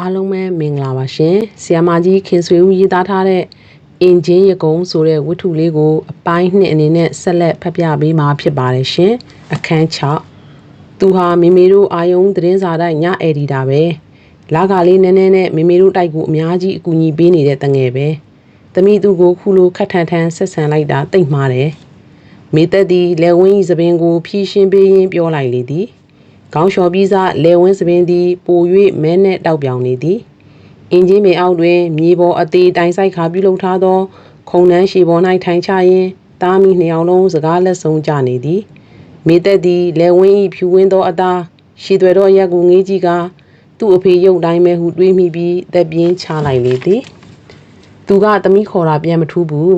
အားလုံးပဲမင်္ဂလာပါရှင်ဆီယမကြီးခင်ဆွေဦးရေးသားထားတဲ့အင်ဂျင်ရကုံဆိုတဲ့ဝတ္ထုလေးကိုအပိုင်းနှစ်အနေနဲ့ဆက်လက်ဖတ်ပြပေးမှာဖြစ်ပါတယ်ရှင်အခန်း6သူဟာမိမိတို့အာယုံသတင်းစာတိုက်ညအယ်ဒီတာပဲလာကလေးနည်းနည်းနဲ့မိမိတို့တိုက်ကိုအများကြီးအကူအညီပေးနေတဲ့တငယ်ပဲသမီးသူကိုခုလိုခက်ထန်ထန်ဆက်ဆံလိုက်တာတိတ်မှားတယ်မိသက်သည်လေဝင်းဤသပင်ကိုဖြီးရှင်းပေးရင်းပြောလိုက်လေသည် ခေါင်းလျှော်ပြီးစားလေဝင်းသပင်သည်ပို၍မဲနဲ့တောက်ပြောင်နေသည်အင်ဂျင်မေအောက်တွင်မြေပေါ်အသေးတိုင်ဆိုင်ခါပြုလုပ်ထားသော ခုံနှန်းရှီပေါ်၌ထိုင်ချရင်းတားမိနှစ်ယောက်လုံးစကားလက်ဆုံးကြနေသည်မိသက်သည်လေဝင်းဤဖြူဝင်းသောအသားရှီသွဲသောရက်ကိုငေးကြီးကသူ့အဖေရုပ်တိုင်းပဲဟုတွေးမိပြီးသက်ပြင်းချလိုက်လေသည်သူကသမီးခေါ်တာပြန်မထူးဘူး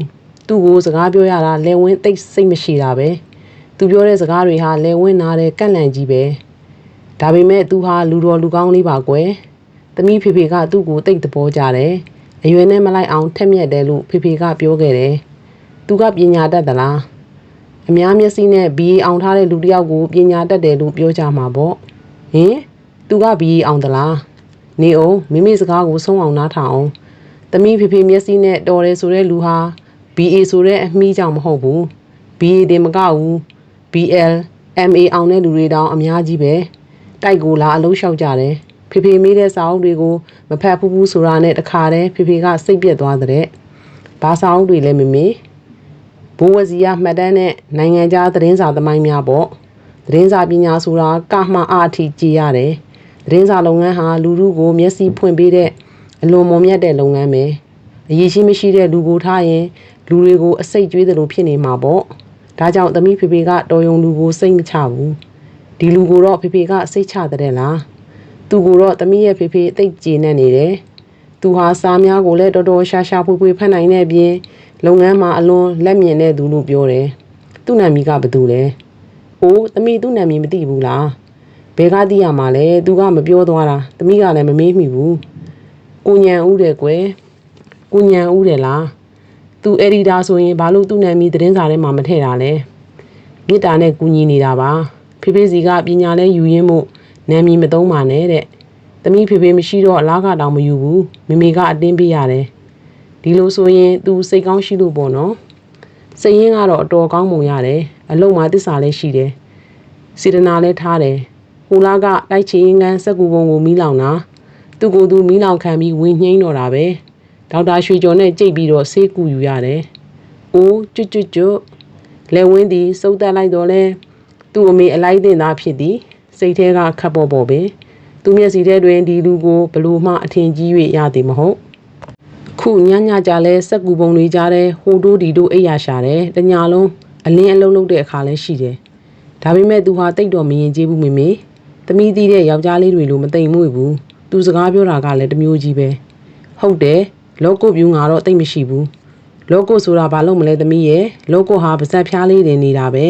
သူ့ကိုစကားပြောရတာလေဝင်းသိပ်စိတ်မရှိတာပဲသူပြောတဲ့စကားတွေဟာလေဝင်းနာတဲ့ကန့်လန့်ကြီးပဲ ဒါပေမဲ့သူဟာလူတော်လူကောင်းလေးပါကွယ်သမီးဖေဖေကသူ့ကိုတိတ်တဘောကြတယ်အရွယ်နဲ့မလိုက်အောင်ထက်မြက်တယ်လို့ဖေဖေကပြောခဲ့တယ်သူကပညာတတ်သလားအများမျက်စိနဲ့ဘီအောင်ထားတဲ့လူတစ်ယောက်ကိုပညာတတ်တယ်လို့ပြောကြမှာပေါ့ဟင်သူကဘီအောင်သလားနေအောင်မိမိစကားကိုဆုံးအောင်နားထောင်အောင်သမီးဖေဖေမျက်စိနဲ့တော်တယ်ဆိုတဲ့လူဟာ BA ဆိုတဲ့အမီးကြောင့်မဟုတ်ဘူး BA တင်မကဘူး BL MA အောင်တဲ့လူတွေတောင်အများကြီးပဲ တိုက်ကိုလာအလုံးလျှောက်ကြတယ်ဖေဖေမေးတဲ့စာအုပ်တွေကိုမဖတ်ဘူးဘူးဆိုတာနဲ့တခါတည်းဖေဖေကစိတ်ပြက်သွားတဲ့ဘာစာအုပ်တွေလဲမမေဘိုးဝစီရမှတ်တမ်းနဲ့နိုင်ငံခြားသတင်းစာသမိုင်းများပေါ့သတင်းစာပညာဆိုတာကမှအအထိကြည်ရတယ်သတင်းစာလုပ်ငန်းဟာလူလူကိုမျက်စိဖွင့်ပေးတဲ့အလွန်မွန်မြတ်တဲ့လုပ်ငန်းပဲအရေးရှိမရှိတဲ့လူကိုထားရင်လူတွေကိုအစိတ်ကျွေးတယ်လို့ဖြစ်နေမှာပေါ့ဒါကြောင့်သမီးဖေဖေကတော်ယုံလူကိုစိတ်မချဘူး ဒီလူကိုတော့ဖေဖေကစိတ်ချတဲ့လားသူကိုတော့သမီးရဲ့ဖေဖေအသိကျေနပ်နေတယ်သူဟာစားများကိုလည်းတော်တော်ရှာရှာဖွေဖွေဖတ်နိုင်တဲ့အပြင်လုပ်ငန်းမှာအလွန်လက်မြင်တဲ့သူလို့ပြောတယ်သူ့နာမည်ကဘသူလဲအိုးသမီးသူ့နာမည်မသိဘူးလားဘယ်ကသိရမှာလဲသူကမပြောသွားတာသမီးကလည်းမမေးမိဘူးကိုညံဦးတယ်ကွယ်ကိုညံဦးတယ်လားသူအက်ဒီတာဆိုရင်ဘာလို့သူ့နာမည်သတင်းစာထဲမှာမထည့်တာလဲမေတ္တာနဲ့ကူညီနေတာပါ ဖေဖေစီကပညာလဲယူရင်းမို့နာမည်မသုံးပါနဲ့တဲ့သမီးဖေဖေမရှိတော့အလားကတောင်မယူဘူးမိမိကအတင်းပေးရတယ်ဒီလိုဆိုရင် तू စိတ်ကောင်းရှိလို့ပေါ့နော်စိတ်ရင်းကတော့အတော်ကောင်းပုံရတယ်အလုံးမှာတစ္ဆာလည်းရှိတယ်စေတနာလည်းထားတယ်ဟိုလာကတိုက်ချင်ငန်းစက်ကူပုံကိုမီးလောင်တာသူ့ကိုယ်သူမီးလောင်ခံပြီးဝင်းနှိမ့်တော့တာပဲဒေါက်တာရွှေကျော်နဲ့ကြိတ်ပြီးတော့ဆေးကူယူရတယ်။အိုးကျွတ်ကျွတ်ကျွတ်လက်ဝင်းသည်စုပ်တက်လိုက်တော့လဲ သူ့အမေအလိုက်တင်သားဖြစ်သည်စိတ်ထဲကခတ်ပေါ်ပေါ်ပဲသူမျက်စီထဲတွင်ဒီလူကိုဘလို့မှအထင်ကြီး၍ရသည်မဟုတ်ခုညညကြလဲစက်ကူပုံတွေကြားတဲ့ဟိုတိုးဒီတိုးအိပ်ရရှာတယ်တညာလုံးအလင်းအလုံးလုံးတဲ့အခါလဲရှိတယ်ဒါပေမဲ့သူဟာတိတ်တော့မရင်ကျေးဘူးမေမေသမီးသီးတဲ့ယောက်ျားလေးတွေလိုမသိမ်မွေ့ဘူးသူစကားပြောတာကလည်းတမျိုးကြီးပဲဟုတ်တယ်လောကုတ်ပြူငါတော့တိတ်မရှိဘူးလောကုတ်ဆိုတာဘာလို့မလဲသမီးရဲ့လောကုတ်ဟာပါဇက်ဖျားလေးတင်နေတာပဲ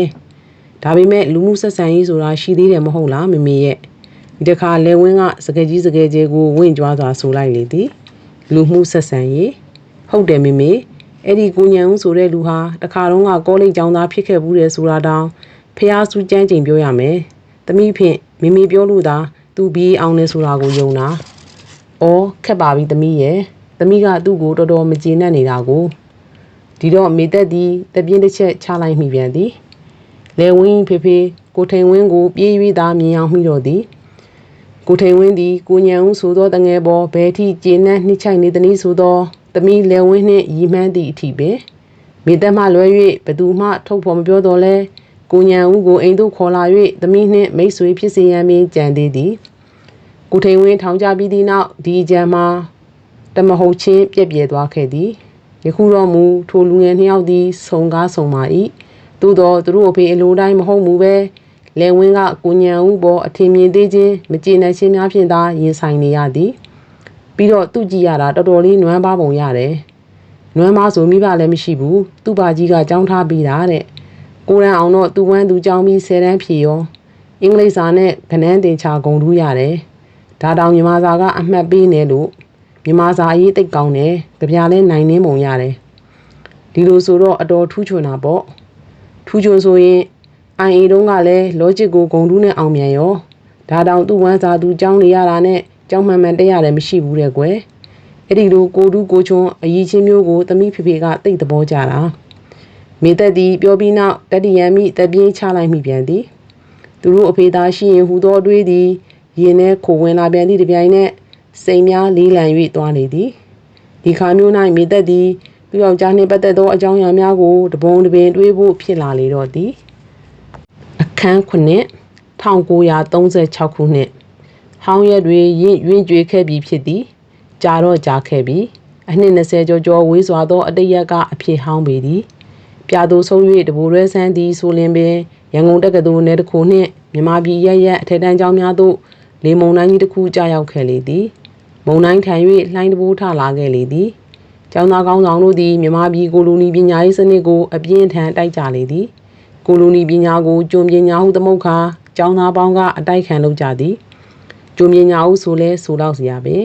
ဒါပေမဲ့လူမှုဆက်ဆံရေးဆိုတာရှိသေးတယ်မဟုတ်လားမမေရဲ့ဒီတစ်ခါလဲဝင်းကစကကြီးစကကြီးကိုဝင့်ကြွားစွာဆိုလိုက်လေသည်လူမှုဆက်ဆံရေးဟုတ်တယ်မမေအဲ့ဒီကိုညံဦးဆိုတဲ့လူဟာတခါတော့ကကောလိပ်ကျောင်းသားဖြစ်ခဲ့ဘူးတယ်ဆိုတာတောင်ဖះစူးကျန်းချိန်ပြောရမယ်။သမီးဖြင့်မိမိပြောလို့သာသူဘီးအောင်နေဆိုတာကိုယုံတာ။အော်ခက်ပါပြီသမီးရဲ့။သမီးကသူ့ကိုတော်တော်မကျေနပ်နေတာကိုဒီတော့မေသက်သည်တပြင်းတစ်ချက်ချလိုက်မိပြန်သည်။ လေဝင်းဖေဖေကိုထိန်ဝင်းကိုပြေး၍သာမြင်အောင်မိတော့သည်။ကိုထိန်ဝင်းသည်ကိုညံဦးဆိုသောတငယ်ပေါ်ဘဲထိကျေနပ်နှိမ့်ချိုက်နေသည်ဆိုသောသမီးလေဝင်းနှင့်ရီမှန်းသည့်အထိပင်မေသက်မှလွဲ၍ဘသူမှထုတ်ဖော်မပြောတော့လဲကိုညံဦးကိုအိမ်သို့ခေါ်လာ၍သမီးနှင့်မိတ်ဆွေဖြစ်စေရန်ပင်ကြံသေးသည်ကိုထိန်ဝင်းထောင်ကြပြီးသည့်နောက်ဒီကြံမှာတမဟုတ်ချင်းပြက်ပြဲသွားခဲ့သည်ယခုတော့မူထိုလူငယ်နှစ်ယောက်သည်ဆုံကားဆုံပါ၏ သို့တော့သူတို့အဖေအလိုတိုင်းမဟုတ်မူပဲလဲဝင်းကကိုညံဦးပေါ်အထင်မြင်သေးခြင်းမကျေနပ်ခြင်းများဖြင့်သာရင်ဆိုင်နေရသည်ပြီးတော့သူ့ကြည့်ရတာတော်တော်လေးနွမ်းပါပုံရတယ်နွမ်းမဆိုမိဘလည်းမရှိဘူးသူ့ဘာကြီးကကြောင်းထားပြီးတာတဲ့ကိုရန်အောင်တော့သူဝမ်းသူကြောင်းပြီးဆယ်တန်းဖြေရောအင်္ဂလိပ်စာနဲ့ကနန်းတင်ချဂုံထူးရတယ်ဒါတောင်ညီမစာကအမှတ်ပေးနေလို့ညီမစာအရေးတိတ်ကောင်းတယ်ကြပြလဲနိုင်နှင်းပုံရတယ်ဒီလိုဆိုတော့အတော်ထူးချွန်တာပေါ့ ထူးချွန်ဆိုရင် IA တုံးကလည်း logic ကိုဂုံထူးနဲ့အောင်မြန်ရောဒါတောင်သူ့ဝမ်းစာသူကြောင်းနေရတာနဲ့ကြောင်မှန်မှန်တက်ရတယ်မရှိဘူးတဲ့ကွယ်အဲ့ဒီလိုကိုတူးကိုချွန်းအကြီးချင်းမျိုးကိုသမီးဖေဖေကတိတ်သဘောကြတာမိသက်သည်ပြောပြီးနောက်တတိယမိတပြင်းချလိုက်မိပြန်သည်သူတို့အဖေသားရှိရင်ဟူသောတွေးသည်ရင်ထဲခိုဝင်လာပြန်သည့်တပြိုင်နက်စိန်များလေးလံ၍သွားနေသည်ဒီခါမျိုး၌မိသက်သည် သူယောက်ျားနှင့်ပတ်သက်သောအကြောင်းအရာများကိုတပုံတပင်တွေးဖို့ဖြစ်လာလေတော့သည်အခန်းခုနှစ်1936ခုနှစ်ဟောင်းရက်တွေရင့်ရွင့်ကြွေခဲ့ပြီးဖြစ်သည်ကြာတော့ကြာခဲ့ပြီအနှစ်20ကျော်ကျော်ဝေးစွာသောအတိတ်ရက်ကအဖြစ်ဟောင်းပေသည်ပြာသူဆုံး၍တဘူရဲဆန်းသည်ဆိုလင်ပင်ရန်ကုန်တက္ကသိုလ်နယ်တစ်ခုနှင့်မြမပြည်ရရက်အထက်တန်းကျောင်းများသို့လေမုံတိုင်းကြီးတစ်ခုကြာရောက်ခဲ့လေသည် မုံတိုင်းထံ၍လှိုင်းတဘိုးထလာခဲ့လေသည် ကျောင်းသားကောင်းဆောင်တို့သည်မြမပြည်ကိုလိုနီပညာရေးစနစ်ကိုအပြင်းထန်တိုက်ကြလေသည်ကိုလိုနီပညာကိုကျွံပညာဟုသမုတ်ခါကျောင်းသားပေါင်းကအတိုက်ခံလုပ်ကြသည်ကျွံပညာဟုဆိုလဲဆိုတော့စရာပဲ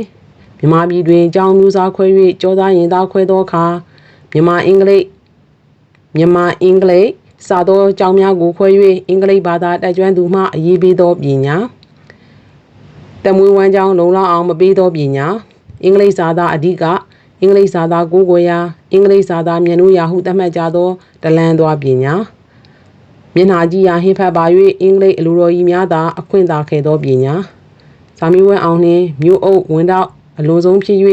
မြမပြည်တွင်ကျောင်းမျိုးစားခွဲ၍ကျောသားရင်သားခွဲသောအခါမြမအင်္ဂလိပ်မြန်မာအင်္ဂလိပ်စာသောကျောင်းများကိုခွဲ၍အင်္ဂလိပ်ဘာသာတက်ကျွမ်းသူမှအရေးပေးသောပညာတမွေးဝမ်းကျောင်းလုံလောက်အောင်မပေးသောပညာအင်္ဂလိပ်စာသားအဓိက အင်္ဂလိပ်စာသားကိုးကွယ်ရာအင်္ဂလိပ်စာသားမြန်လို့ရာဟုသတ်မှတ်ကြသောတလန်သောပညာမျက်နှာကြည့်ရာဟင်းဖတ်ပါ၍အင်္ဂလိပ်အလိုတော်ကြီးများသာအခွင့်သာခဲ့သောပညာစာမီဝဲအောင်နှင့်မြို့အုပ်ဝန်တော့အလိုဆုံးဖြစ်၍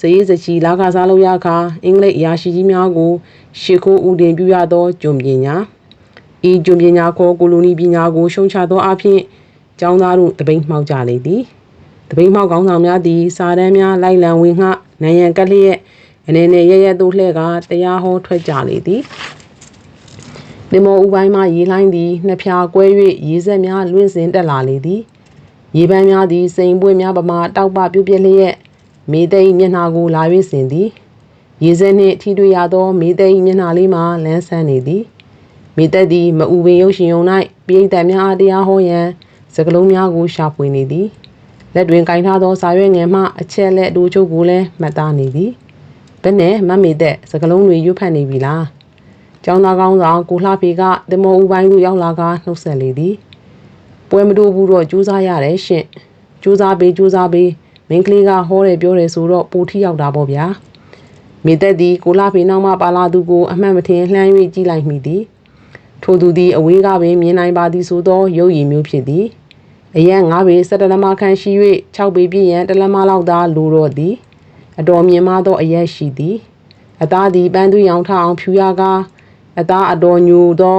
စရေးစချီလာခစားလို့ရခါအင်္ဂလိပ်အရာရှိကြီးများကိုရှ िख ိုးဦးတင်ပြုရသောကျွန်ပညာဤကျွန်ပညာခေါ်ကိုလိုနီပညာကိုရှုံချသောအဖြစ်ကျောင်းသားတို့တပိတ်မှောက်ကြလေသည်တပိတ်မှောက်ကောင်းဆောင်များသည်စာတမ်းများလိုက်လံဝင်ငှ နိုင်ရန်ကလျက်အနေနဲ့ရရသို့လှဲ့ကတရားဟောထွက်ကြလေသည်နေမောဥပိုင်းမှရေလှိုင်းသည်နှစ်ဖြာကွဲ၍ရေဆက်များလွင့်စင်တက်လာလေသည်ရေပန်းများသည်စိန်ပွင့်များပမာတောက်ပပြုတ်ပြက်လျက်မေသိမျက်နှာကိုလာ၍ဆင်သည်ရေစက်နှင့်ထိတွေ့ရသောမေသိမျက်နှာလေးမှလန်းဆန်းနေသည်မေသက်သည်မအူပင်ရုပ်ရှင်ုံ၌ပြည်သက်များအားတရားဟောရန်စကလုံးများကိုရှာဖွေနေသည် လက်တွင်ကင်ထားသောစာရွက်ငယ်မှအချက်လက်တို့ချုပ်ကိုလည်းမှတ်သားနေသည်ဘယ်နဲ့မမေသက်စကလုံးတွေရွတ်ဖတ်နေပြီလားကျောင်းသားကောင်းဆောင်ကိုလှဖေကတမောဦးပိုင်းသို့ရောက်လာကနှုတ်ဆက်လေသည်ပွဲမတိုးဘူးတော့ကြိုးစားရတယ်ရှင့်ကြိုးစားပေးကြိုးစားပေးမင်းကလေးကဟောတယ်ပြောတယ်ဆိုတော့ပူထီရောက်တာပေါ့ဗျာမိသက်သည်ကိုလာဖေနောက်မှပါလာသူကိုအမှန်မထင်လှမ်း၍ကြည့်လိုက်မိသည်ထိုသူသည်အဝေးကပင်မြင်နိုင်ပါသည်ဆိုသောရုပ်ရည်မျိုးဖြစ်သည် အရန်၅ပေ၁၇လမခန့်ရှိ၍၆ပေပြည့်ရန်တလမလောက်သာလိုတော့သည်အတော်မြင်မသောအရက်ရှိသည်အသားသည်ပန်းသွေးရောင်ထအောင်ဖြူရကားအသားအတော်ညိုသော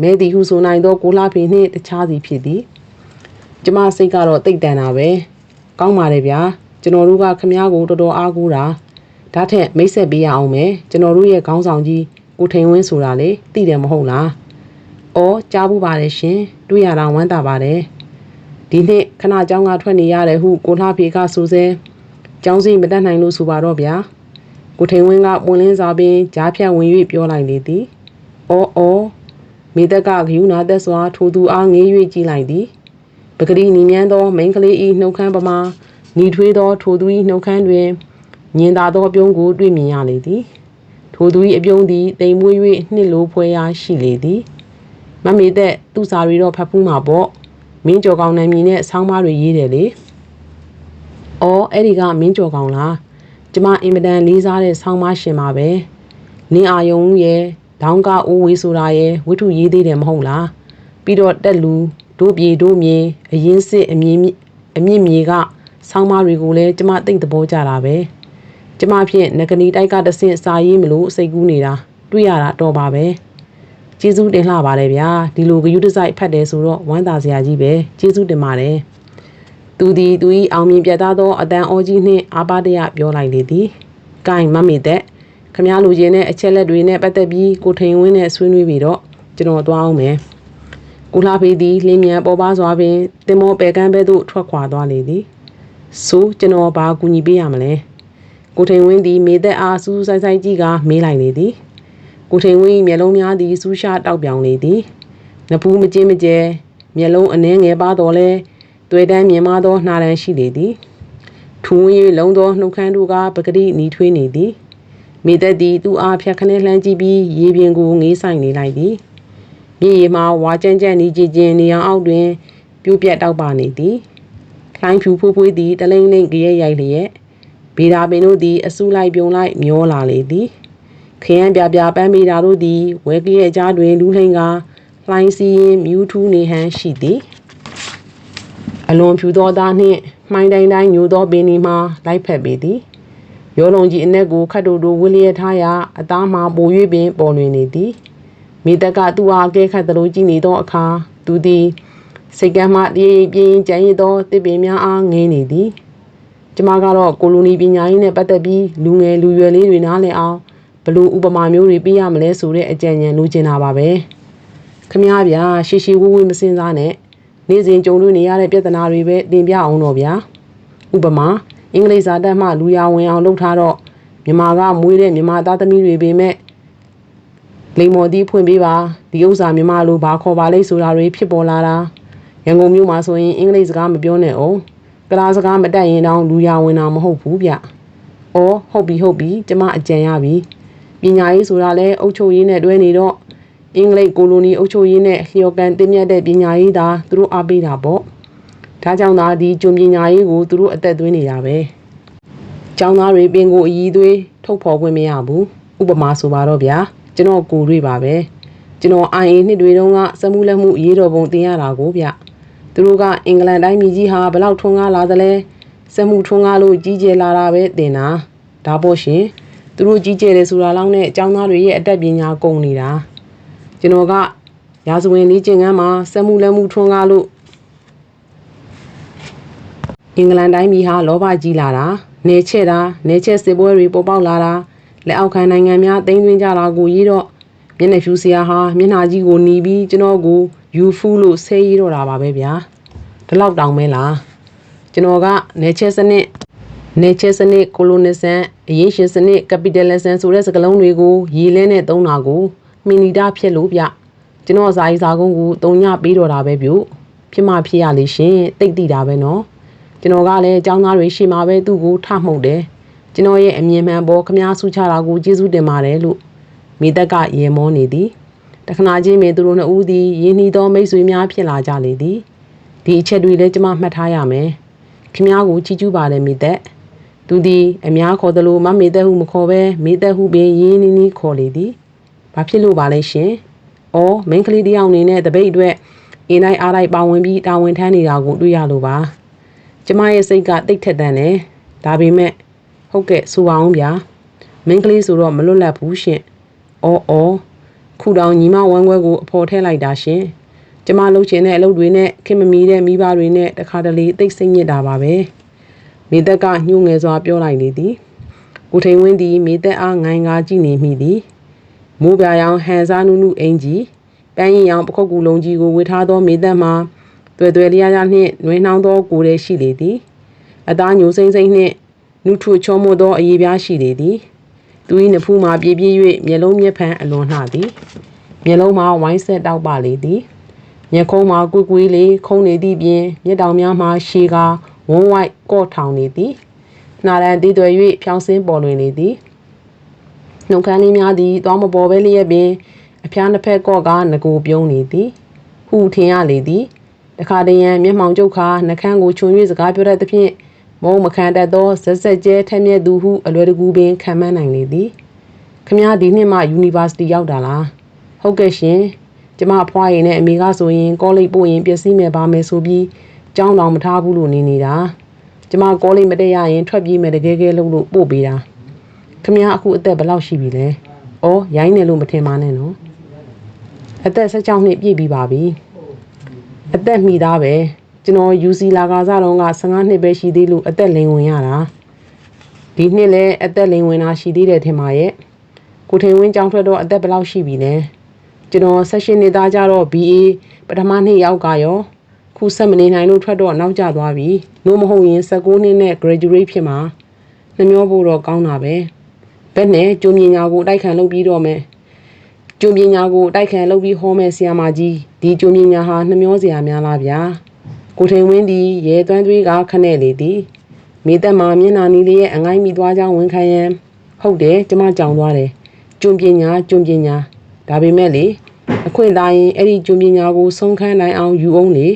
မဲသည်ဟုဆိုနိုင်သောကိုလာဖေနှင့်တခြားစီဖြစ်သည်ကျမစိတ်ကတော့တိတ်တန်တာပဲကောင်းပါတယ်ဗျာကျွန်တော်တို့ကခမားကိုတော်တော်အားကိုးတာဒါထက်မိတ်ဆက်ပေးရအောင်မယ်ကျွန်တော်တို့ရဲ့ခေါင်းဆောင်ကြီးကိုထိန်ဝင်းဆိုတာလေသိတယ်မဟုတ်လားအော်ကြားဘူးပါတယ်ရှင်တွေ့ရတာဝမ်းသာပါတယ် ဒီနှစ်ခဏเจ้าကထွက်နေရတယ်ဟုကိုလှဖေကဆိုစဲကျောင်းစီမတက်နိုင်လို့ဆိုပါတော့ဗျာကိုထိန်ဝင်းကပွင့်လင်းစာပင်ကြားဖြတ်ဝင်၍ပြောလိုက်လေသည်အော်အော်မိသက်ကဂယုနာသက်စွာထိုသူအားငေး၍ကြည့်လိုက်သည်ပဂရီနီမြန်းသောမိန်းကလေး၏နှုတ်ခမ်းပမာညီထွေးသောထိုသူ၏နှုတ်ခမ်းတွင်ညင်သာသောအပြုံးကိုတွေ့မြင်ရလေသည်ထိုသူ၏အပြုံးသည်တိမ်မွေး၍နှစ်လိုဖွဲရာရှိလေသည်မမေသက်သူ့စာရီတော့ဖတ်ဖူးမှာပေါ့ မင်းကြော်ကောင်နိုင်မြင်နဲ့ဆောင်းပါးတွေရေးတယ်လေအော်အဲ့ဒီကမင်းကြော်ကောင်လားကျမအင်မတန်လေးစားတဲ့ဆောင်းပါးရှင်ပါပဲနင်းအာယုံရဲ့ဒေါင်းကအိုးဝေးဆိုတာရဲ့ဝိထုရေးသေးတယ်မဟုတ်လားပြီးတော့တက်လူတို့ပြေတို့မြေအရင်စစ်အမြင့်အမြင့်မြေကဆောင်းပါးတွေကိုလည်းကျမသိတဲ့သဘောကြတာပဲကျမဖြင့်ငကနီတိုက်ကတဆင့်စာရေးမလို့စိတ်ကူးနေတာတွေ့ရတာတော့ပါပဲ ကျေးဇူးတင်လှပါတယ်ဗျာဒီလိုဂယုတစိုက်ဖတ်တယ်ဆိုတော့ဝမ်းသာစရာကြီးပဲကျေးဇူးတင်ပါတယ်သူသည်သူ၏အောင်မြင်ပြတ်သားသောအတန်အောကြီးနှင့်အာပါတရပြောလိုက်လေသည်။ကိုင်မမေတဲ့ခမားလူချင်းနဲ့အချက်လက်တွေနဲ့ပတ်သက်ပြီးကိုထိန်ဝင်းနဲ့ဆွေးနွေးပြီးတော့ကျွန်တော်သွားအောင်မယ်။ကိုလာဖေးသည်လင်းမြန်ပေါ်ပါစွာပင်တင်မောပယ်ကန်းဘဲသို့ထွက်ခွာသွားလေသည်။ဆိုကျွန်တော်ဘာကူညီပေးရမလဲ။ကိုထိန်ဝင်းသည်မေသက်အားစူးဆိုင်ဆိုင်ကြည့်ကမေးလိုက်လေသည်။ ကိုထိန်ဝင်းမျက်လုံးများသည်စူးရှားတောက်ပြောင်လေသည်။နဖူးမကျင်းမကျဲမျက်လုံးအနှဲငယ်ပါတော့လဲတွေ့တန်းမြင်မသောနှာရန်ရှိလေသည်ထူးဝင်း၍လုံးသောနှုတ်ခမ်းတို့ကပကတိနီထွေးနေသည်မိသက်သည်သူ့အားဖြတ်ခနဲလှမ်းကြည့်ပြီးရေပြင်ကိုငေးဆိုင်နေလိုက်သည်မြေရီမှာဝါကြမ်းကြမ်းနီကြည်ကျင်နေအောင်အောက်တွင် ပြိုးပြက်တောက်ပါနေသည်လှိုင်းဖြူဖိုးဖွေးသည်တလိမ့်လိမ့်ကြရဲ့ရိုက်လျက်ဗေဒာပင်တို့သည်အစုလိုက်ပြုံလိုက်မျောလာလေသည် ခရမ်းပြပြပန်းမေတာတို့သည်ဝဲကရဲ့ကြားတွင်လူလှိန်ကလှိုင်းစီရင်မြူးထူးနေဟန်ရှိသည်အလွန်ဖြူသောသားနှင့်မှိုင်းတိုင်းတိုင်းညိုသောပင်ဒီမှလိုက်ဖက်ပေသည်ရောလုံးကြီးအနက်ကိုခတ်တို့တို့ဝလျက်ထားရာအသားမှပို၍ပင်ပေါ်လွင်နေသည်မိတက်ကသူ့အားအကဲခတ်သလိုကြည့်နေသောအခါသူသည်စိတ်ကမ်းမှတည်ပြင်းကြံ့ရသောတစ်ပင်များအားငင်းနေသည်ကျမကတော့ကိုလိုနီပညာရေးနဲ့ပတ်သက်ပြီးလူငယ်လူရွယ်လေးတွေနားလည်အောင်ဘ လို့ဥပမာမျိုးတွေပြရမလဲဆိုတဲ့အကြံဉာဏ်လိုချင်တာပါပဲခမ ्या ဗျာရှီရှီဝူးဝူးမစင်စားနဲ့နေ့စဉ်ကြုံတွေ့နေရတဲ့ပြဿနာတွေပဲတင်ပြအောင်တော့ဗျာဥပမာအင်္ဂလိပ်စာတတ်မှလူရဝင်အောင်လုပ်ထားတော့မြန်မာကမွေးတဲ့မြန်မာသားသမီးတွေပေမဲ့လိမ္မော်သီးဖွင့်ပေးပါဒီဥစ္စာမြန်မာလိုဘာခေါ်ပါလိမ့်ဆိုတာတွေဖြစ်ပေါ်လာတာရန်ကုန်မြို့မှာဆိုရင်အင်္ဂလိပ်စကားမပြောနဲ့အောင်ကလားစကားမတတ်ရင်တောင်လူရဝင်တာမဟုတ်ဘူးဗျ။အော်ဟုတ်ပြီဟုတ်ပြီကျမအကြံရပြီ ပညာရေးဆိုတာလဲအုပ်ချုပ်ရေးနဲ့တွဲနေတော့အင်္ဂလိပ်ကိုလိုနီအုပ်ချုပ်ရေးနဲ့လျော်ကန်တင်မြတ်တဲ့ပညာရေးသာသူတို့အားပေးတာပေါ့။ဒါကြောင့်သာဒီကျွံပညာရေးကိုသူတို့အသက်သွင်းနေတာပဲ။ကျောင်းသားတွေပင်ကိုအည်သွေးထုတ်ဖော်ခွင့်မရဘူး။ဥပမာဆိုပါတော့ဗျာကျွန်တော်ကိုတွေ့ပါပဲ။ကျွန်တော် IA နှစ်တွေတုန်းကစမှုလက်မှုအရေးတော်ပုံတင်ရတာကိုဗျ။သူတို့ကအင်္ဂလန်တိုင်းပြည်ကြီးဟာဘလောက်ထွန်းကားလာသလဲစက်မှုထွန်းကားလို့ကြီးကျယ်လာတာပဲတင်တာဒါပေါ့ရှင် သူတို့ကြီးကျယ်တယ်ဆိုတာလောက်နဲ့အကြောင်းသားတွေရဲ့အတတ်ပညာကုန်နေတာကျွန်တော်ကရာဇဝင်လေးကျင်ကန်းမှာစက်မှုလက်မှုထွန်းကားလို့အင်္ဂလန်တိုင်းပြည်ဟာလောဘကြီးလာတာနေချက်တာနေချက်စစ်ပွဲတွေပေါ်ပေါက်လာတာလက်အောက်ခံနိုင်ငံများတိမ့်သွင်းကြတာကိုရေးတော့မျက်နှာဖြူစရာဟာမျက်နှာကြီးကိုหนีပြီးကျွန်တော်ကိုယူဖူးလို့ဆဲရေးတော့တာပါပဲဗျာဒီလောက်တောင်မဲလားကျွန်တော်ကနေချက်စနစ် နေချက်စနစ်ကိုလိုနီဆန်အရေးရှင်စနစ်ကပီတယ်လစ်ဆန်ဆိုတဲ့စကားလုံးတွေကိုရည်လဲနဲ့သုံးတာကိုမီနီတာဖြစ်လို့ဗျကျွန်တော်ဇာကြီးဇာကုန်းကိုတုံညပေးတော့တာပဲပြုဖြစ်မှဖြစ်ရလေရှင်တိတ်တိတာပဲနော်ကျွန်တော်ကလည်းအကြောင်းသားတွေရှိမှပဲသူ့ကိုထမှုတ်တယ်ကျွန်တော်ရဲ့အမြင်မှန်ပေါ်ခမားဆူချတာကိုကျေးဇူးတင်ပါတယ်လို့မိသက်ကရေမောနေသည်တခဏချင်းမေသူတို့နှစ်ဦးသည်ရင်းနှီးသောမိတ်ဆွေများဖြစ်လာကြလေသည်ဒီအချက်တွေလည်းကျွန်မမှတ်ထားရမယ်ခမားကိုချီးကျူးပါတယ်မိသက် သူသည်အများခေါ်သလိုမမေသက်ဟုမခေါ်ပဲမေသက်ဟုပင်ရင်းနှီးနှီးခေါ်လေသည်ဘာဖြစ်လို့ပါလဲရှင်။အော်မင်းကလေးတယောက်အနေနဲ့တပိတ်အတွက်အင်းတိုင်းအားတိုင်းပါဝင်ပြီးတာဝန်ထမ်းနေတာကိုတွေ့ရလို့ပါ။ကျမရဲ့စိတ်ကတိတ်ထက်တန်တယ်။ဒါပေမဲ့ဟုတ်ကဲ့ဆိုပါအောင်ဗျာ။မင်းကလေးဆိုတော့မလွတ်လပ်ဘူးရှင်။အော်အော်ခုတောင်ညီမဝမ်းခွဲကိုအဖော်ထဲလိုက်တာရှင်။ကျမလှုပ်ချင်တဲ့အလုပ်တွေနဲ့ခင်မမီတဲ့မိဘတွေနဲ့တခါတလေတိတ်ဆိတ်ညစ်တာပါပဲ။ မိသက်ကညှို့ငယ်စွာပြောလိုက်လေသည်။ကိုထိန်ဝင်းသည်မိသက်အားငိုင်းကားကြည့်နေမိသည်။မိုးပြရောင်ဟန်စားနုနုအင်ကြီးပန်းရင်ရောင်ပခုတ်ကူလုံးကြီးကိုဝေထားသောမေသက်မှာတွေ့တွေ့လျားလျားနှင့်နှွေးနှောင်းသောကိုယ်တည်းရှိလေသည်အသားညိုစိမ့်စိမ့်နှင့်နုထုချောမို့သောအရေးပြားရှိလေသည်သူ၏နဖူးမှာပြေးပြေး၍မျက်လုံးမျက်ဖန်အလွန်နှသည်မျက်လုံးမှာဝိုင်းဆက်တောက်ပါလေသည်မျက်ခုံးမှာကွေ့ကွေးလေးခုံနေသည့်ပြင်မျက်တောင်များမှာရှည်ကာ ဝုံးဝိုက်ကော့ထောင်နေသည်နှာရန်တည်သွယ်၍ဖြောင်းစင်းပေါ်လွင်နေသည်နှုတ်ခမ်းလေးများသည်သွားမပေါ်ပဲလျက်ပင်အဖျားနှစ်ဖက်ကော့ကငကိုပြုံးနေသည်ဟူထင်ရလေသည်တခါတရံမျက်မှောင်ကျုပ်ခါနှခမ်းကိုခြုံ၍စကားပြောတတ်သဖြင့်မုံမခံတတ်သောဇက်ဇက်ကျဲထက်မြက်သူဟုအလွယ်တကူပင်ခံမှန်းနိုင်လေသည်ခမရဒီနှစ်မှ University ရောက်တာလားဟုတ်ကဲ့ရှင်ကျမအဖွားရင်နဲ့အမေကဆိုရင် ကောလိပ်ပို့ရင်ပျက်စီးမယ်ပါမယ်ဆိုပြီး ကြောင်းတော်မထားဘူးလို့နေနေတာကျမကောလိပ်မတက်ရရင်ထွက်ပြေးမယ်တကယ်ကဲလို့လို့ပို့ပေးတာခမရအခုအသက်ဘယ်လောက်ရှိပြီလဲ။အော်ရိုင်းနေလို့မထင်ပါနဲ့နော်။အသက်16နှစ်ပြည့်ပြီးပါပြီ။အသက်မိသားပဲကျွန်တော် UC လာကားစားတော့က15နှစ်ပဲရှိသေးလို့အသက်လိန်ဝင်ရတာ။ဒီနှစ်လည်းအသက်လိန်ဝင်တာရှိသေးတယ်ထင်ပါရဲ့။ကိုထိန်ဝင်းကြောင်းထွက်တော့အသက်ဘယ်လောက်ရှိပြီလဲ။ကျွန်တော်16နှစ်သားကြတော့ BA ပထမနှစ်ရောက်ကရော ခုဆက်မနေနိုင်လို့ထွက်တော့နောက်ကျသွားပြီ။လို့မဟုတ်ရင်16နှစ်နဲ့ graduate ဖြစ်မှာနှမျောဖို့တော့ကောင်းတာပဲ။ဘက်နဲ့ကျုံမြညာကိုတိုက်ခံလုပ်ပြီးတော့မယ်ကျုံမြညာကိုတိုက်ခံလုပ်ပြီးဟောမယ်ဆရာမကြီးဒီကျုံမြညာဟာနှမျောစရာများလားဗျာကိုထိန်ဝင်းဒီရဲသွမ်းသွေးကခနဲ့လေသည်မိသက်မှာမျက်နာနီလေးရဲ့အငိုင်းမိသွားကြောင်းဝန်ခံရန်ဟုတ်တယ်ကျမကြောင်သွားတယ်ကျုံပညာကျုံပညာဒါပေမဲ့လေအခွင့်သားရင်အဲ့ဒီကျုံပညာကိုဆုံးခန်းနိုင်အောင်ယူအောင်လေ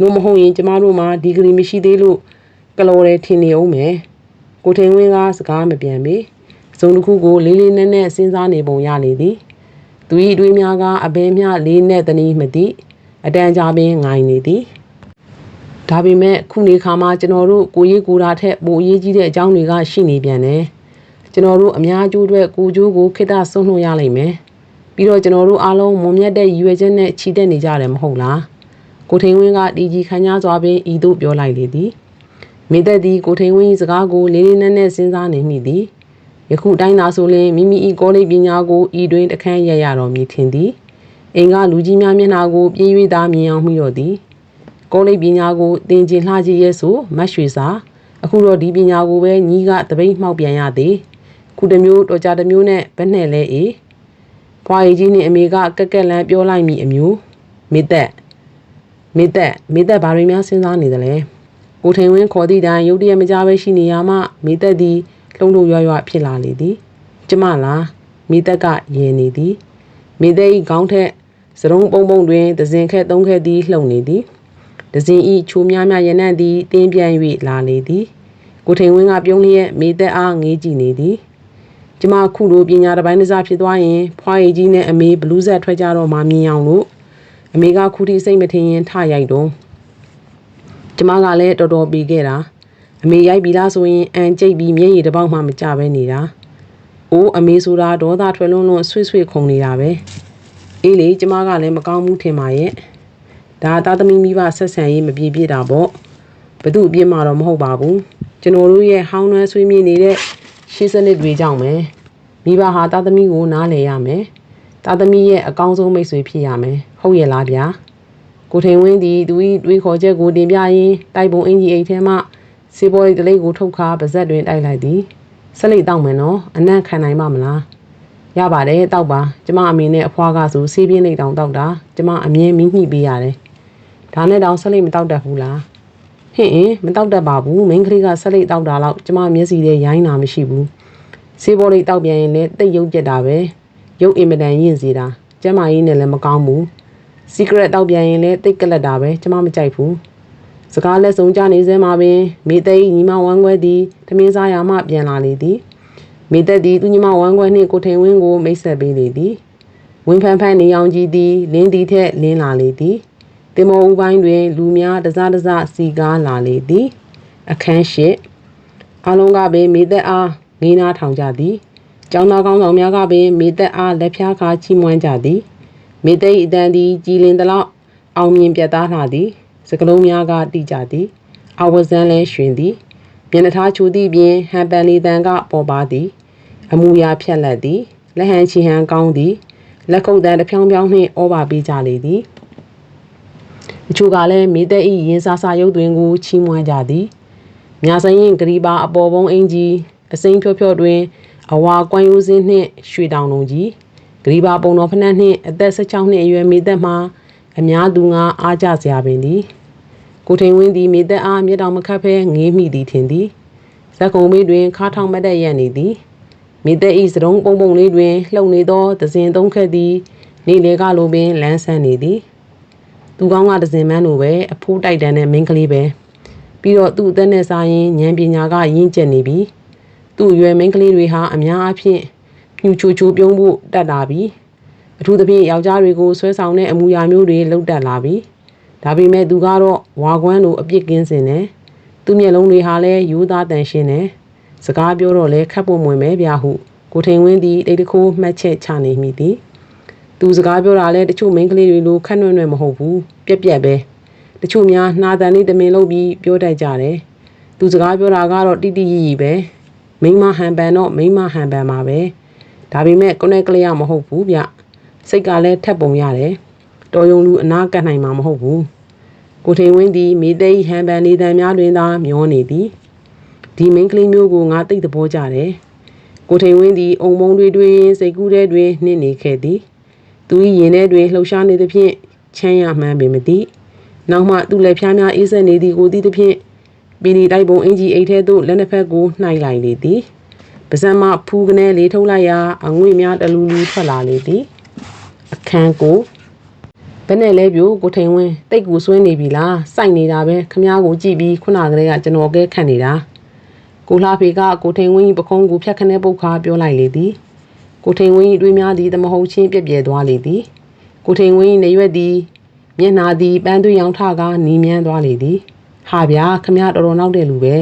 နို့မဟုတ်ရင်ကျမတို့မှာဒီဂရီမရှိသေးလို့ကလော်ရဲထင်နေအောင်မယ်ကိုထိန်ဝင်းကစကားမပြန်ပေအစုံတစ်ခုကိုလေးလေးနက်နက်စဉ်းစားနေပုံရလေသည်သူ၏အတွေးများကအဘဲမျှလေးနဲ့တနည်းမသိအတန်ကြာပင်ငိုင်နေသည်ဒါပေမဲ့ခုနေခါမှာကျွန်တော်တို့ကိုရေးကိုတာထက်ပိုအရေးကြီးတဲ့အကြောင်းတွေကရှိနေပြန်တယ်ကျွန်တော်တို့အများအကျိုးအတွက်ကိုကျိုးကိုခိတ္တဆုံးနှုတ်ရလိမ့်မယ်ပြီးတော့ကျွန်တော်တို့အားလုံးမွန်မြတ်တဲ့ရည်ရွယ်ချက်နဲ့ချီတက်နေကြတယ်မဟုတ်လား ကိုထိန်ဝင်းကတီကြီးခန်းညားစွာပင်ဤသို့ပြောလိုက်လေသည်မိသက်သည်ကိုထိန်ဝင်း၏စကားကိုလေးလေးနက်နက်စဉ်းစားနေမိသည်ယခုတိုင်းသာဆိုရင်မိမိ၏ကောလိပ်ပညာကိုဤတွင်တခန့်ရရတော်မူထင်သည်အိမ်ကလူကြီးများမျက်နှာကိုပြေး၍သာမြင်အောင်မိတော့သည်ကောလိပ်ပညာကိုသင်ကျင်လှကြည့်ရဲဆိုမတ်ရွှေစာအခုတော့ဒီပညာကိုပဲညီးကတပိတ်မှောက်ပြန်ရသည်ခုတစ်မျိုးတော်ကြတစ်မျိုးနဲ့ဘယ်နဲ့လဲအေးဖွာရီကြီးနဲ့အမေကကက်ကက်လန်ပြောလိုက်မိအမျိုးမိသက် မိသက်မိသက်ဘာတွေများစဉ်းစားနေသလဲကိုထိန်ဝင်းခေါ်သည့်တိုင်ရုတ်တရက်မကြပဲရှိနေရမှမိသက်သည်လှုံ့လို့ရွရွဖြစ်လာလေသည်ကျမလားမိသက်ကယင်နေသည်မိသက်၏ခေါင်းထက်စရုံးပုံပုံတွင်သဇင်ခက်သုံးခက်သည်လှုံနေသည်ဒဇင်ဤချိုးများများရနံ့သည်တင်းပြန်၍လာလေသည်ကိုထိန်ဝင်းကပြုံးလျက်မိသက်အားငေးကြည့်နေသည်ကျမခုလိုပညာတစ်ပိုင်းတစ်စားဖြစ်သွားရင်ဖွာရည်ကြီးနဲ့အမေဘလူးဆက်ထွက်ကြတော့မှမြင်အောင်လို့ အမေကခုထိစိတ်မထင်ရင်ထရိုက်တော့ကျမကလည်းတော်တော်ပြီးခဲ့တာအမေရိုက်ပြီလားဆိုရင်အန်ကျိတ်ပြီးမျက်ရည်တစ်ပေါက်မှမကျပဲနေတာအိုးအမေဆိုတာဒေါသထွက်လွန်းလွန်းဆွေ့ဆွေ့ခုန်နေတာပဲအေးလေကျမကလည်းမကောင်းဘူးထင်ပါရဲ့ဒါသားသမီးမိဘဆက်ဆံရေးမပြေပြစ်တာပေါ့ဘသူအပြစ်မှတော့မဟုတ်ပါဘူးကျွန်တော်တို့ရဲ့ဟောင်းနှွမ်းဆွေးမြေ့နေတဲ့ရှင်းစနစ်တွေကြောင့်ပဲမိဘဟာသားသမီးကိုနားလည်ရမယ် သားသမီးရဲ့အကောင်းဆုံးမိတ်ဆွေဖြစ်ရမယ်ဟုတ်ရဲ့လားဗျာကိုထိန်ဝင်းသည်သူ၏တွေးခေါ်ချက်ကိုတင်ပြရင်းတိုက်ပုံအင်ကြီးအိတ်ထဲမှစေပေါ်လေးတလေးကိုထုတ်ခါပါဇက်တွင်တိုက်လိုက်သည်ဆက်လိတ်တောက်မယ်နော်အနံ့ခံနိုင်ပါမလားရပါတယ်တောက်ပါကျမအမေနဲ့အဖွားကဆိုဆေးပြင်းလေးတောင်တောက်တာကျမအမြင်မိညှိပေးရတယ်ဒါနဲ့တောင်ဆက်လိတ်မတောက်တတ်ဘူးလားဟင်အင်းမတောက်တတ်ပါဘူးမိန်းကလေးကဆက်လိတ်တောက်တာတော့ကျမမျက်စီထဲရိုင်းတာမရှိဘူးဆေးပေါ်လေးတောက်ပြန်ရင်လည်းတိတ်ရုပ်ပြက်တာပဲ ရုပ်အင်မတန်ရင့်စေတာကျမကြီးနဲ့လည်းမကောင်းဘူး secret တောက်ပြန်ရင်လည်းတိတ်ကလတ်တာပဲကျမမကြိုက်ဘူးစကားလက်ဆုံးကြနေစဲမှာပင်မိသိညီမဝမ်းခွဲသည်ထမင်းစားရမှပြန်လာလေသည်မိသက်သည်သူညီမဝမ်းခွဲနှင့်ကိုထိန်ဝင်းကိုမိတ်ဆက်ပေးလေသည်ဝင်းဖန်ဖန်နေအောင်ကြီးသည်လင်းသည်ထက်လင်းလာလေသည်တင်မောဦးပိုင်းတွင် လူများတစားတစားစီကားလာလေသည် အခန်းရှိအလုံးကပင်မိသက်အားငေးနာထောင်ကြသည် ကျောင်းသားကောင်းဆောင်များကပင်မိသက်အားလက်ဖျားခါချီးမွမ်းကြသည်မိသက်၏အတန်သည်ကြည်လင်သလောက်အောင်မြင်ပြတ်သားလာသည်စကလုံးများကတိကြသည်အဝဇန်းလဲရွှင်သည်မျက်နှာထားချိုသည့်ပြင်ဟန်ပန်လီတန်ကပေါ်ပါသည်အမူအရာဖြက်လက်သည်လက်ဟန်ချီဟန်ကောင်းသည်လက်ကုပ်တန်တစ်ဖြောင်းဖြောင်းနှင့်ဩဘာပေးကြလေသည်အချို့ကလည်းမိသက်ဤရင်စာစာရုပ်တွင်ကိုချီးမွမ်းကြသည်မြာစရင်ဂရီပါအပေါ်ပုံးအင်ကြီးအစိမ်းဖြော့ဖြော့တွင် အဝါကွမ်ရိုးစင်းနှင့်ရွှေတောင်လုံးကြီးဂရီပါပုံတော်ဖနက်နှင့်အသက်16နှစ်အရွယ်မိသက်မှာအများသူငါအားကြစရာပင်သည်ကိုထိန်ဝင်းသည်မိသက်အားမျက်တောင်မခတ်ဖဲငေးမိသည်ထင်သည်ဇက်ကုံမေးတွင်ခါထောင်မတ်တဲ့ရက်နေသည်မိသက်ဤစတုံးပုံပုံလေးတွင်လှုပ်နေသောသဇင်သုံးခက်သည်နေလေကလိုပင်လန်းဆန်းနေသည်သူကောင်းကဒဇင်မန်းလိုပဲအဖိုးတိုက်တန်တဲ့မိန်းကလေးပဲပြီးတော့သူ့အသက်နဲ့စားရင်ဉာဏ်ပညာကရင့်ကျက်နေပြီ သူ့ရွယ်မိန်းကလေးတွေဟာအများအားဖြင့်ညှူချိုချိုပြုံးဖို့တတ်တာပြီအထူးသဖြင့်ယောက်ျားတွေကိုဆွဲဆောင်တဲ့အမူအရာမျိုးတွေလှုပ်တက်လာပြီဒါပေမဲ့သူကတော့ဝါကွမ်းလိုအပြစ်ကင်းစင်တယ်သူ့မျက်လုံးတွေဟာလည်းယူသားတန်ရှင်းတယ်စကားပြောတော့လဲခတ်ဖို့မဝင်ပဲဗျာဟုကိုထိန်ဝင်းသည်တိတ်တခိုးမှတ်ချက်ချနေမိသည်သူစကားပြောတာလဲတချို့မိန်းကလေးတွေလိုခက်နွဲ့နွဲ့မဟုတ်ဘူးပြက်ပြက်ပဲတချို့များနှာတန်လေးတမင်လုပ်ပြီးပြောတတ်ကြတယ်သူစကားပြောတာကတော့တိတိယီယီပဲ မိမဟန်ပန်တော့မိမဟန်ပန်ပါပဲဒါပေမဲ့ကိုနဲ့ကလေးရမဟုတ်ဘူးဗျစိတ်ကလည်းထက်ပုံရတယ်တော်ယုံလူအနာကတ်နိုင်မှာမဟုတ်ဘူးကိုထိန်ဝင်းသည်မိသိဟန်ပန်နေတန်များတွင်သာမျောနေသည်ဒီမိန်းကလေးမျိုးကိုငါသိတဲ့ဘောကြတယ်ကိုထိန်ဝင်းသည်အုံမုံတွေတွင်စိတ်ကူးထဲတွင်နှင့်နေခဲ့သည်သူ၏ရင်ထဲတွင်လှုပ်ရှားနေသဖြင့်ချမ်းရမှန်းပင်မသိနောက်မှသူ့လက်ဖျားများအေးဆက်နေသည်ကိုသိသဖြင့် ပီလီတိုက်ပုံအင်ကြီးအိတ်ထဲသို့လက်နှစ်ဖက်ကိုနှိုက်လိုက်လေသည်ပါဇက်မှဖူးကနေလေးထုတ်လိုက်ရာအငွေ့များတလူလူထွက်လာလေသည်အခန်းကိုဘယ်နဲ့လဲပြိုကိုထိန်ဝင်းတိတ်ကူဆွဲနေပြီလားစိုက်နေတာပဲခမားကိုကြည့်ပြီးခုနကတည်းကကျွန်တော်ကဲခန့်နေတာကိုလှဖေကကိုထိန်ဝင်းပခုံးကိုဖြတ်ခနဲ့ပုတ်ခါပြောလိုက်လေသည်ကိုထိန်ဝင်းတွေးများသည်တမဟုတ်ချင်းပြက်ပြဲသွားလေသည်ကိုထိန်ဝင်းနေရွက်သည်မျက်နာသည်ပန်းသွေးရောင်ထကာနီးမြန်းသွားလေသည် ဟာဗျာခမားတော်တော်နောက်တဲ့လူပဲ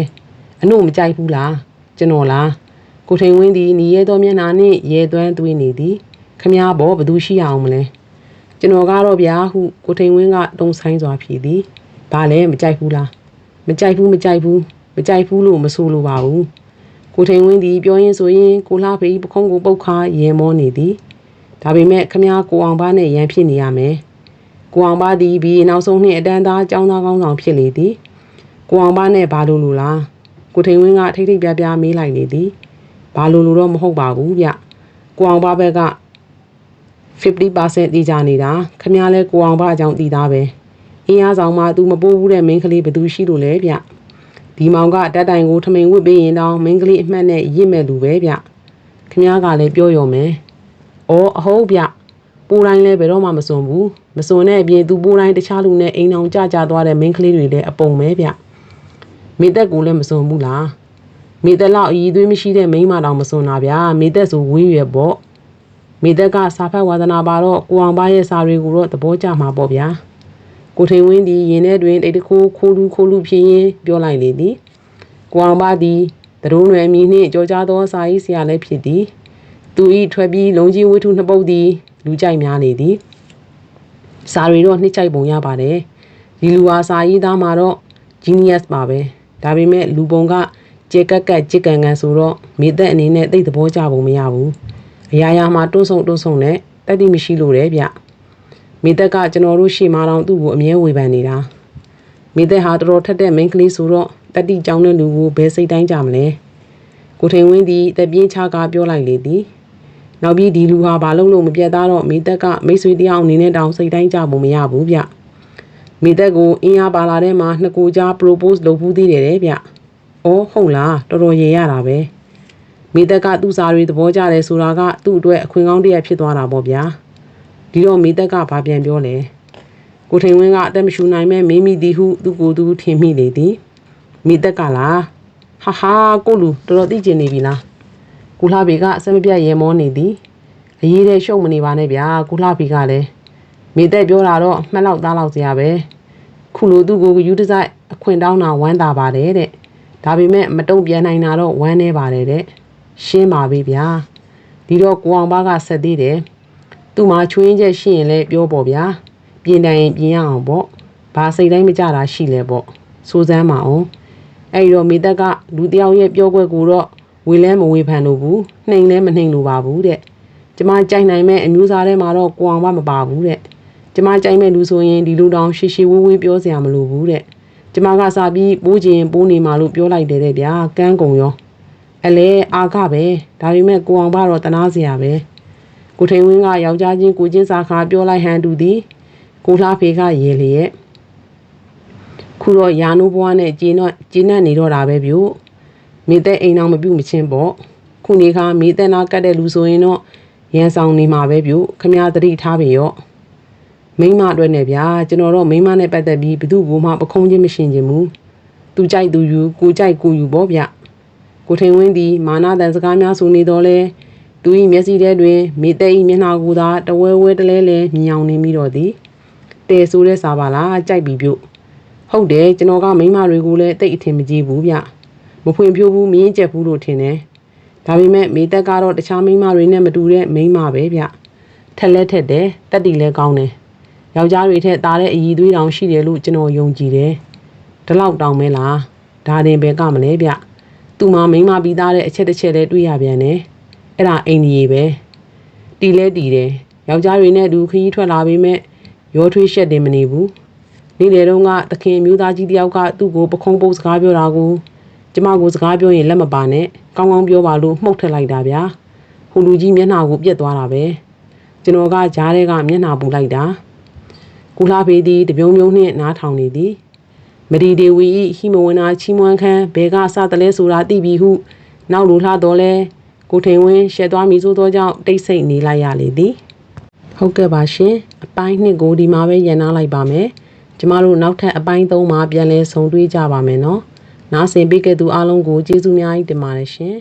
အနှုတ်မကြိုက်ဘူးလားကျွန်တော်လားကိုထိန်ဝင်းသည်ညီရဲသောမျက်နှာနှင့်ရဲသွမ်းသွေးနေသည်ခမားဘောဘသူရှိရအောင်မလဲကျွန်တော်ကတော့ဗျာဟုကိုထိန်ဝင်းကတုံဆိုင်စွာဖြေသည်ဘာလဲမကြိုက်ဘူးလားမကြိုက်ဘူးမကြိုက်ဘူးမကြိုက်ဘူးလို့မဆိုလိုပါဘူးကိုထိန်ဝင်းသည်ပြောရင်းဆိုရင်ကိုလှဖေးပခုံးကိုပုတ်ခါရဲမောနေသည်ဒါပေမဲ့ခမားကိုအောင်ပါနဲ့ရန်ဖြစ်နေရမယ်ကိုအောင်ပါသည်ပြီးနောက်ဆုံးနှစ်အတန်းသားចောင်းသားကောင်းဆောင်ဖြစ်လေသည် ကိုအောင်ပါနဲ့ဘာလို့လို့လားကိုထိန်ဝင်းကထိတ်ထိတ်ပြားပြားမေးလိုက်နေသည်ဘာလို့လို့တော့မဟုတ်ပါဘူးဗျကိုအောင်ပါဘက်က50%တည်ကြနေတာခမည်းလဲကိုအောင်ပါအကြောင်းတည်သားပဲအင်းအားဆောင်မှသူမပိုးဘူးတဲ့မိန်းကလေးဘသူရှိလို့လဲဗျဒီမောင်ကတက်တိုင်ကိုထမိန်ဝစ်ပေးရင်တောင်မိန်းကလေးအမှတ်နဲ့ရစ်မဲ့လူပဲဗျခမည်းကလည်းပြောရောမယ်အော်အဟုတ်ဗျပိုးတိုင်းလဲဘယ်တော့မှမစွန်ဘူးမစွန်တဲ့အပြင်သူပိုးတိုင်းတခြားလူနဲ့အိမ်အောင်ကြကြသွားတဲ့မိန်းကလေးတွေလည်းအပုံပဲဗျ မိသက်ကိုလည်းမစွန်ဘူးလားမိသက်လောက်အည်သွေးမရှိတဲ့မိန်းမတောင်မစွန်တာဗျာမိသက်ဆိုဝေးရွယ်ပေါ့မိသက်ကစာဖတ်ဝါသနာပါတော့ကိုအောင်ပါရဲ့စာတွေကိုတော့သဘောကျမှာပေါ့ဗျာကိုထိန်ဝင်းဒီရင်ထဲတွင်တိတ်တခိုးခိုးလူခိုးလူဖြစ်ရင်ပြောလိုက်လေသည်ကိုအောင်ပါသည်တရုံးရွယ်မီနှင့်ကြောကြားသောစာရေးဆရာလည်းဖြစ်သည်သူဤထွက်ပြီးလုံကြီးဝိထုနှစ်ပုတ်သည်လူကြိုက်များနေသည်စာတွေတော့နှစ်ကြိုက်ပုံရပါတယ်ဒီလူဟာစာရေးသားမှာတော့ genius ပါပဲ ဒါပေမဲ့လူပုံကကြက်ကက်ကက်ကြက်ကန်ကန်ဆိုတော့မိသက်အနေနဲ့တိတ်သဘောကျပုံမရဘူးအရာရာမှာတွန်းဆုံတွန်းဆုံနဲ့တက်တိမရှိလို့တဲ့ဗျမိသက်ကကျွန်တော်တို့ရှေ့မှာတော့သူ့ကိုအမြဲဝေဖန်နေတာမိသက်ဟာတော်တော်ထက်တဲ့မိန်းကလေးဆိုတော့တက်တိကြောင်းတဲ့လူကိုဘယ်စိတ်တိုင်းကြမလဲကိုထိန်ဝင်းသည်တပြင်းချကားပြောလိုက်လေသည်နောက်ပြီးဒီလူဟာဘာလို့လို့မပြတ်သားတော့မိသက်ကမိတ်ဆွေတယောက်အနေနဲ့တောင်စိတ်တိုင်းကြဖို့မရဘူးဗျ မိသက်ကိုအင်းအားပါလာတဲ့မှာနှစ်ကိုကြား propose လုပ်ဘူးသေးတယ်တဲ့ဗျ။အော်ဟုတ်လားတော်တော်ရေရတာပဲ။မိသက်ကသူ့စာတွေသဘောကျတယ်ဆိုတာကသူ့အတွက်အခွင့်ကောင်းတစ်ရပ်ဖြစ်သွားတာပေါ့ဗျာဒီတော့မိသက်ကဘာပြန်ပြောလဲကိုထိန်ဝင်းကအသက်မရှူနိုင်မဲ့မိမိသည်ဟုသူ့ကိုယ်သူထင်မိလေသည်မိသက်ကလားဟာဟာကိုလူတော်တော်သိကျင်နေပြီလားကုလှဘေကအစမပြတ်ရေမောနေသည်အရေးတဲ့ရှုံမနေပါနဲ့ဗျာကုလှဘေကလည်းမိသက်ပြောတာတော့မှတ်လောက်သားလောက်စရာပဲ ခုလိုသူ့ကိုယူတစိုက်အခွင့်တောင်းတာဝမ်းသာပါတယ်တဲ့ဒါပေမဲ့မတုံ့ပြန်နိုင်တာတော့ဝမ်းနေပါတယ်တဲ့ရှင်းပါပြီဗျာဒီတော့ကိုအောင်ပါကဆက်သေးတယ်သူ့မှာချွေးချက်ရှိရင်လည်းပြောပေါ့ဗျာပြင်တိုင်ရင်ပြင်ရအောင်ပေါ့ဘာစိတ်တိုင်းမကြတာရှိလဲပေါ့စိုးစမ်းမအောင်အဲ့တော့မိသက်ကလူတယောက်ရဲ့ပြောခွက်ကိုတော့ဝေလဲမဝေဖန်လို့ဘူးနှိမ်လဲမနှိမ်လို့ပါဘူးတဲ့ကျမကြိုက်နိုင်မဲ့အမျိုးသားထဲမှာတော့ကိုအောင်ပါမပါဘူးတဲ့ ကျမကြိုက်မဲ့လူဆိုရင်ဒီလူတောင်ရှေရှေဝေးဝေးပြောစရာမလိုဘူးတဲ့ကျမကစာပြီးပိုးခြင်းပိုးနေမှာလို့ပြောလိုက်တယ်တဲ့ဗျာကန်းကုံရောအလဲအာကပဲဒါပေမဲ့ကိုအောင်ဘတော့တနာစရာပဲကိုထိန်ဝင်းကယောက်ျားချင်းကိုချင်းစာခါပြောလိုက်ဟန်တူသည်ကိုလှဖေကရေလျက်ခုတော့ရာနိုးဘွားနဲ့ကျင်းတော့ကျင်းနဲ့နေတော့တာပဲဗျို့မိသက်အိမ်အောင်မပြုတ်မချင်းပေါ့ခုနေခါမိသက်နာကတ်တဲ့လူဆိုရင်တော့ရန်ဆောင်နေမှာပဲဗျို့ခမရသတိထားပြီရော့ မိမအတွက်နဲ့ဗျာကျွန်တော်တော့မိမနဲ့ပတ်သက်ပြီးဘသူ့ကိုမှပခုံးချင်းမရှင်ခြင်းဘူးသူကြိုက်သူယူကိုကြိုက်ကိုယူပေါ့ဗျကိုထိန်ဝင်းသည်မာနတန်စကားများဆိုနေတော့လဲသူ၏မျက်စိထဲတွင်မိသက်၏မျက်နှာကိုသာတဝဲဝဲတလဲလဲမြင်အောင်နေမိတော့သည်တဲဆိုးတဲ့စာပါလားကြိုက်ပြီပြုတ်ဟုတ်တယ်ကျွန်တော်ကမိမတွေကိုလည်းတိတ်အထင်မကြီးဘူးဗျမဖွင့်ပြိုးဘူးမင်းကျက်ဘူးလို့ထင်တယ်ဒါပေမဲ့မိသက်ကတော့တခြားမိမတွေနဲ့မတူတဲ့မိမပဲဗျထက်လက်ထက်တယ်တက်တီလည်းကောင်းတယ် ယောက်ျားတွေထက်သားတဲ့အည်သွေးတောင်ရှိတယ်လို့ကျွန်တော်ယုံကြည်တယ်ဒီလောက်တောင်မဲလားဒါတင်ဘယ်ကမလဲဗျသူ့မှာမိန်းမပြီးသားတဲ့အချက်တစ်ချက်လည်းတွေ့ရပြန်တယ်အဲ့ဒါအိမ်ကြီးပဲတီလဲတီတယ်ယောက်ျားတွေနဲ့အတူခရီးထွက်လာပေမဲ့ရောထွေးရှက်တင်မနေဘူးနေ့လေတုန်းကသခင်မျိုးသားကြီးတယောက်ကသူ့ကိုပခုံးပုတ်စကားပြောတာကိုကျမကိုစကားပြောရင်လက်မပါနဲ့ကောင်းကောင်းပြောပါလို့မှုတ်ထက်လိုက်တာဗျာဟိုလူကြီးမျက်နှာကိုပြက်သွားတာပဲကျွန်တော်ကကြားထဲကမျက်နှာပူလိုက်တာ ကုလားဖေးသည်တပြုံးပြုံးနှင့်နားထောင်နေသည်မဒီဒေဝီဟိမဝနာချီးမွမ်းခန်းဘဲကစတလဲဆိုတာသိပြီဟု နောက်လိုလှတော်လဲကိုထိန်ဝင်းရှက်သွားမိဆိုသောကြောင့်တိတ်ဆိတ်နေလိုက်ရလေသည်ဟုတ်ကဲ့ပါရှင်အပိုင်းနှစ်ကိုဒီမှာပဲရန်နာလိုက်ပါမယ်ကျမတို့နောက်ထပ်အပိုင်းသုံးမှာပြန်လည်ဆုံတွေ့ကြပါမယ်နော်နားဆင်ပေးခဲ့သူအားလုံးကိုကျေးဇူးများကြီးတင်ပါတယ်ရှင်